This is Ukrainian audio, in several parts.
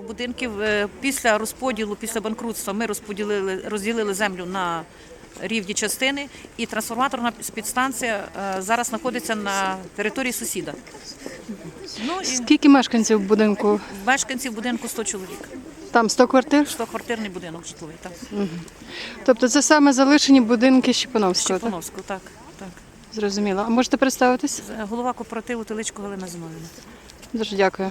двох будинків. Е, Після розподілу, після банкрутства ми розподілили, розділили землю на рівні частини, і трансформаторна підстанція е, зараз знаходиться на території сусіда. Ну і Скільки мешканців в будинку? мешканців будинку 100 чоловік. Там 100 квартир? 100-квартирний будинок житловий. Так. Тобто це саме залишені будинки Щепановського, так? Щепановську, так. так. Зрозуміло. А можете представитись? Голова кооперативу Теличко Галина Зиновівна. Дуже дякую.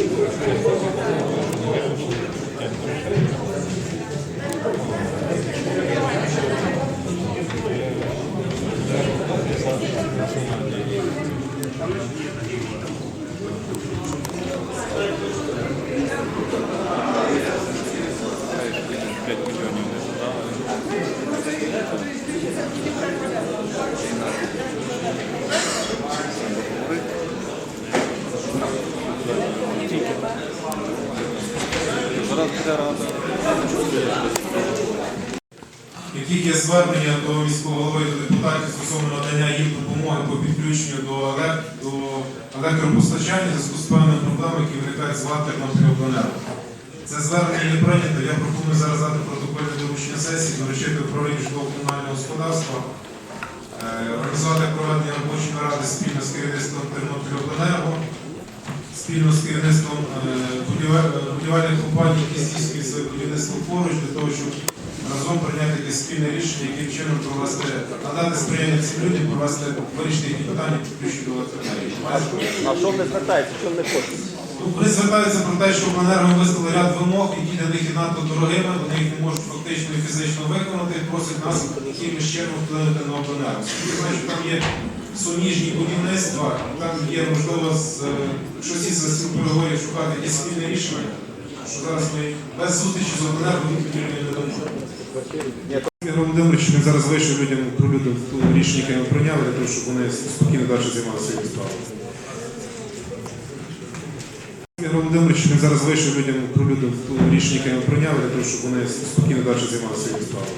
Як тільки є звернення до міського голови до депутатів стосовно надання їм допомоги по підключенню до, електропостачання зв'язку з певними проблемами, які виникають з ВАТ Тернопільобленерго. Це звернення не прийнято. Я пропоную зараз дати протокольне доручення сесії, доручити управління житлово-комунального господарства, е, організувати проведення робочої наради спільно з керівництвом Тернопільобленерго, спільно з керівництвом е, будівельних компаній, які здійснюють своє будівництво поруч, для того, щоб разом прийняти якесь спільне рішення, яким чином провести, надати сприяння цим людям, провести вирішити їхні питання підключення до електроенергії. А що вони звертаються, що вони хочуть? Ну, Вони звертаються про те, що обленерго виставили ряд вимог, які для них є надто дорогими, вони їх не можуть фактично і фізично виконати, просять нас якимось чином вплинути на обленерго. Я там є суміжні будівництва, там є можливо з е, якщо за цим переговорів шукати якісь спільне рішення, що зараз ми без зустрічі з обленерго не дамо. Ігор Володимирович, він зараз вийшов людям про люди рішення, яке ми прийняли, для того, щоб вони спокійно далі займалися своїми справами. Ігор Володимирович, він зараз вийшов людям про люди рішення, яке ми прийняли, для того, щоб вони спокійно далі займалися своїми справами.